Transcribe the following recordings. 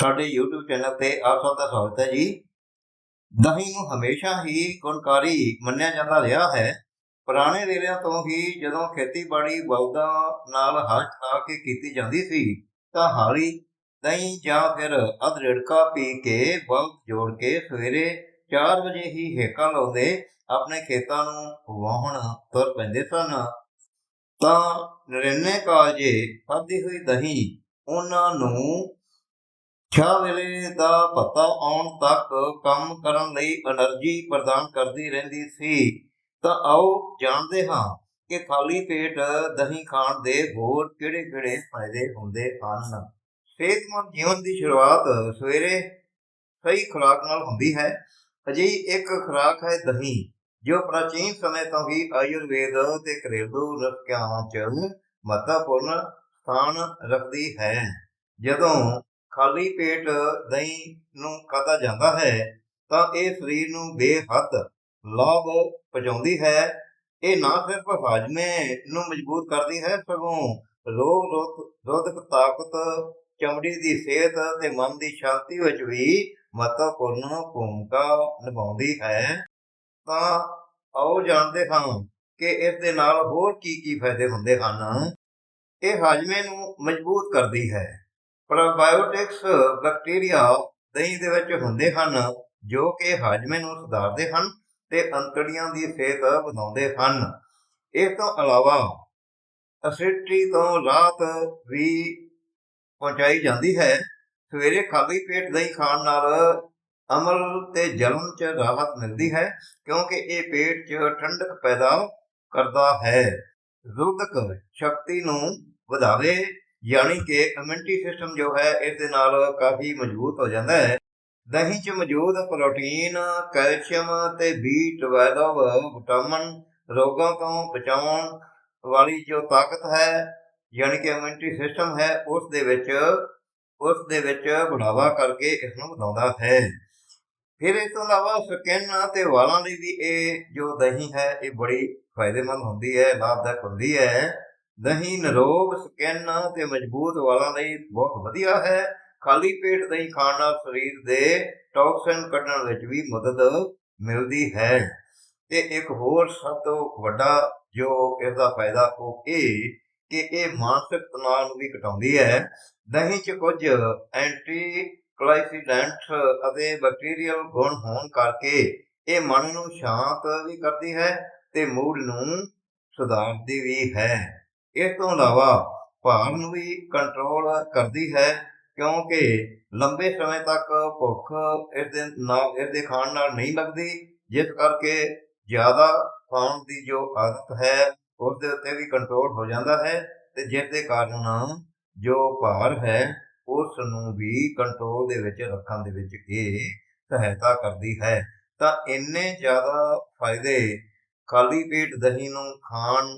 ਸਾਡੇ YouTube channel ਤੇ ਆਪ ਸਭ ਦਾ ਸਵਾਗਤ ਹੈ ਜੀ। ਦਹੀਂ ਨੂੰ ਹਮੇਸ਼ਾ ਹੀ ਗੁਣਕਾਰੀ ਮੰਨਿਆ ਜਾਂਦਾ ਰਿਹਾ ਹੈ। ਪੁਰਾਣੇ ਵੇਲਿਆਂ ਤੋਂ ਹੀ ਜਦੋਂ ਖੇਤੀਬਾੜੀ ਬਲਦਾਂ ਨਾਲ ਹੱਥ ਚਲਾ ਕੇ ਕੀਤੀ ਜਾਂਦੀ ਸੀ, ਤਾਂ ਹਾਲੀ ਦਹੀਂ ਜਾਂ ਫਿਰ ਅਧ ਪੀ ਕੇ ਬਲਦ ਜੋੜ ਕੇ ਸਵੇਰੇ 4 ਵਜੇ ਹੀ ਹੇਕਾਂ ਲਾਉਂਦੇ ਆਪਣੇ ਖੇਤਾਂ ਨੂੰ ਵਾਹਣ ਤੁਰ ਪੈਂਦੇ ਸਨ। ਤਾਂ ਨਰੇਨੇ ਕਾਲਜੇ ਖਾਧੀ ਹੋਈ ਦਹੀਂ ਉਹਨਾਂ ਨੂੰ ਛਾ ਵੇਲੇ ਦਾ ਪਤਾ ਆਉਣ ਤੱਕ ਕੰਮ ਕਰਨ ਲਈ એનર્ਜੀ ਪ੍ਰਦਾਨ ਕਰਦੀ ਰਹਿੰਦੀ ਸੀ। ਤਾਂ ਆਓ ਜਾਣਦੇ ਹਾਂ ਕਿ ਖਾਲੀ ਪੇਟ ਦਹੀਂ ਖਾਣ ਦੇ ਹੋਰ ਕਿਹੜੇ-ਕਿਹੜੇ ਫਾਇਦੇ ਹੁੰਦੇ ਹਨ। ਸਿਹਤਮੰਦ ਜੀਵਨ ਦੀ ਸ਼ੁਰੂਆਤ ਸਵੇਰੇ ਸਹੀ ਖੁਰਾਕ ਨਾਲ ਹੁੰਦੀ ਹੈ। ਅਜਿਹੀ ਇੱਕ ਖੁਰਾਕ ਹੈ ਦਹੀਂ, ਜੋ ਪ੍ਰਾਚੀਨ ਸਮੇਂ ਤੋਂ ਹੀ ਆਯੁਰਵੇਦ ਤੇ ਘਰੇਲੂ ਰੁਕਾਵਾਂ 'ਚ ਮਹੱਤਵਪੂਰਨ ਸਥਾਨ ਰੱਖਦੀ ਹੈ। ਜਦੋਂ ਖਾਲੀ ਪੇਟ ਦਹੀਂ ਨੂੰ ਖਾਧਾ ਜਾਂਦਾ ਹੈ, ਤਾਂ ਇਹ ਸਰੀਰ ਨੂੰ ਬੇਹੱਦ ਲਾਭ ਪਹੁੰਚਾਉਂਦੀ ਹੈ। ਇਹ ਨਾ ਸਿਰਫ ਹਾਜ਼ਮੇ ਨੂੰ ਮਜ਼ਬੂਤ ਕਰਦੀ ਹੈ, ਸਗੋਂ ਰੋਗ ਰੋਧ- ਰੋਧਕ ਤਾਕਤ, ਚਮੜੀ ਦੀ ਸਿਹਤ ਤੇ ਮਨ ਦੀ ਸ਼ਾਂਤੀ ਵਿੱਚ ਵੀ ਮਹੱਤਵਪੂਰਨ ਭੂਮਿਕਾ ਨਿਭਾਉਂਦੀ ਹੈ। ਤਾਂ ਆਓ ਜਾਣਦੇ ਹਾਂ ਕਿ ਇਸ ਦੇ ਨਾਲ ਹੋਰ ਕੀ ਕੀ ਫਾਇਦੇ ਹੁੰਦੇ ਹਨ। ਇਹ ਹਾਜ਼ਮੇ ਨੂੰ ਮਜ਼ਬੂਤ ਕਰਦੀ ਹੈ। ਪ੍ਰੋਬਾਇਓਟਿਕਸ ਬੈਕਟੀਰੀਆ ਦਹੀਂ ਦੇ ਵਿੱਚ ਹੁੰਦੇ ਹਨ, ਜੋ ਕਿ ਹਾਜ਼ਮੇ ਨੂੰ ਸੁਧਾਰਦੇ ਹਨ ਤੇ ਅੰਤੜੀਆਂ ਦੀ ਸਿਹਤ ਵਧਾਉਂਦੇ ਹਨ। ਇਸ ਤੋਂ ਇਲਾਵਾ ਅਸਿਡਿਟੀ ਤੋਂ ਰਾਤ ਵੀ ਪਹੁੰਚਾਈ ਜਾਂਦੀ ਹੈ। ਸਵੇਰੇ ਖਾਲੀ ਪੇਟ ਦਹੀਂ ਖਾਣ ਨਾਲ ਅਮਲ ਤੇ ਜਲਨ ਚ ਰਾਹਤ ਮਿਲਦੀ ਹੈ, ਕਿਉਂਕਿ ਇਹ ਪੇਟ 'ਚ ਠੰਡਕ ਪੈਦਾ ਕਰਦਾ ਹੈ। ਰੋਧਕ ਸ਼ਕਤੀ ਨੂੰ ਵਧਾਵੇ ਯਾਨੀ ਕਿ ਇਮਿਊਨਿਟੀ ਸਿਸਟਮ ਜੋ ਹੈ ਇਸ ਦੇ ਨਾਲ ਕਾਫੀ ਮਜ਼ਬੂਤ ਹੋ ਜਾਂਦਾ ਹੈ। ਦਹੀਂ 'ਚ ਮੌਜੂਦ ਪ੍ਰੋਟੀਨ ਕੈਲਸ਼ੀਅਮ ਤੇ B12 ਵਿਟਾਮਿਨ ਰੋਗਾਂ ਤੋਂ ਬਚਾਉਣ ਵਾਲੀ ਜੋ ਤਾਕਤ ਹੈ, ਯਾਨੀ ਕਿ ਇਮਿਊਨਿਟੀ ਸਿਸਟਮ ਹੈ, ਉਸ ਦੇ ਵਿੱਚ, ਉਸ ਦੇ ਵਿੱਚ ਬੜਾਵਾ ਕਰਕੇ ਇਸ ਨੂੰ ਵਧਾਉਂਦਾ ਹੈ। ਫਿਰ ਇਸ ਤੋਂ ਇਲਾਵਾ ਸਕਿਨ ਤੇ ਵਾਲਾਂ ਲਈ ਵੀ ਇਹ ਜੋ ਦਹੀਂ ਹੈ, ਇਹ ਬੜੀ ਫਾਇਦੇਮੰਦ ਹੁੰਦੀ ਹੈ, ਲਾਭਦਾਇਕ ਹੁੰਦੀ ਹੈ। ਦਹੀਂ ਨਰੋਗ ਸਕਿਨ ਤੇ ਮਜ਼ਬੂਤ ਵਾਲਾਂ ਲਈ ਬਹੁਤ ਵਧੀਆ ਹੈ। ਖਾਲੀ ਪੇਟ ਦਹੀਂ ਖਾਣ ਨਾਲ ਸਰੀਰ ਦੇ ਟੌਕਸਿਨ ਕੱਢਣ ਵਿੱਚ ਵੀ ਮਦਦ ਮਿਲਦੀ ਹੈ। ਤੇ ਇੱਕ ਹੋਰ ਸਭ ਤੋਂ ਵੱਡਾ ਜੋ ਇਸ ਦਾ ਫਾਇਦਾ ਉਹ ਇਹ ਕਿ ਇਹ ਮਾਨਸਿਕ ਤਣਾਅ ਨੂੰ ਵੀ ਘਟਾਉਂਦੀ ਹੈ। ਦਹੀਂ 'ਚ ਕੁਝ ਐਂਟੀ ਕਲਾਈਸੀਡੈਂਟਸ ਅਤੇ ਬੈਕਟੀਰੀਅਲ ਗੁਣ ਹੋਣ ਕਰਕੇ ਇਹ ਮਨ ਨੂੰ ਸ਼ਾਂਤ ਵੀ ਕਰਦੀ ਹੈ ਤੇ ਮੂਡ ਨੂੰ ਸੁਧਾਰਦੀ ਵੀ ਹੈ। ਇਸ ਤੋਂ ਇਲਾਵਾ ਭਾਰ ਨੂੰ ਵੀ ਕੰਟਰੋਲ ਕਰਦੀ ਹੈ, ਕਿਉਂਕਿ ਲੰਬੇ ਸਮੇਂ ਤੱਕ ਭੁੱਖ ਇਸ ਦੇ ਨਾਲ ਇਸ ਦੇ ਖਾਣ ਨਾਲ ਨਹੀਂ ਲੱਗਦੀ, ਜਿਸ ਕਰਕੇ ਜ਼ਿਆਦਾ ਖਾਣ ਦੀ ਜੋ ਆਦਤ ਹੈ ਉਸ ਦੇ ਉੱਤੇ ਵੀ ਕੰਟਰੋਲ ਹੋ ਜਾਂਦਾ ਹੈ ਤੇ ਜਿਸ ਦੇ ਕਾਰਨ ਜੋ ਭਾਰ ਹੈ ਉਸ ਨੂੰ ਵੀ ਕੰਟਰੋਲ ਦੇ ਵਿੱਚ ਰੱਖਣ ਦੇ ਵਿੱਚ ਇਹ ਸਹਾਇਤਾ ਕਰਦੀ ਹੈ। ਤਾਂ ਇੰਨੇ ਜ਼ਿਆਦਾ ਫਾਇਦੇ ਖਾਲੀ ਪੇਟ ਦਹੀਂ ਨੂੰ ਖਾਣ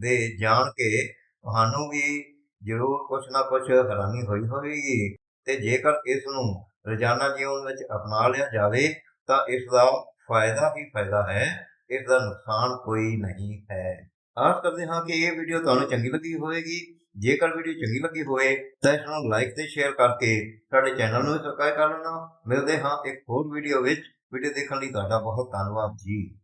ਦੇ ਜਾਣ ਕੇ ਤੁਹਾਨੂੰ ਵੀ ਜ਼ਰੂਰ ਕੁਛ ਨਾ ਕੁਛ ਹੈਰਾਨੀ ਹੋਈ ਹੋਵੇਗੀ। ਤੇ ਜੇਕਰ ਇਸ ਨੂੰ ਰੋਜ਼ਾਨਾ ਜੀਵਨ ਵਿੱਚ ਅਪਣਾ ਲਿਆ ਜਾਵੇ, ਤਾਂ ਇਸ ਦਾ ਫਾਇਦਾ ਹੀ ਫਾਇਦਾ ਹੈ। ਇਸ ਦਾ ਨੁਕਸਾਨ ਕੋਈ ਨਹੀਂ ਹੈ। ਆਸ ਕਰਦੇ ਹਾਂ ਕਿ ਇਹ ਵੀਡੀਓ ਤੁਹਾਨੂੰ ਚੰਗੀ ਲੱਗੀ ਹੋਵੇਗੀ। ਜੇਕਰ ਵੀਡੀਓ ਚੰਗੀ ਲੱਗੀ ਹੋਵੇ, ਤਾਂ ਇਸ ਨੂੰ ਲਾਈਕ ਤੇ ਸ਼ੇਅਰ ਕਰਕੇ ਸਾਡੇ ਚੈਨਲ ਨੂੰ ਸਬਸਕ੍ਰਾਈਬ ਕਰ ਲੈਣਾ। ਮਿਲਦੇ ਹਾਂ ਇੱਕ ਹੋਰ ਵੀਡੀਓ ਵਿੱਚ। ਵੀਡੀਓ ਦੇਖਣ ਲਈ ਤੁਹਾਡਾ ਬਹੁਤ ਧੰਨਵਾਦ ਜੀ।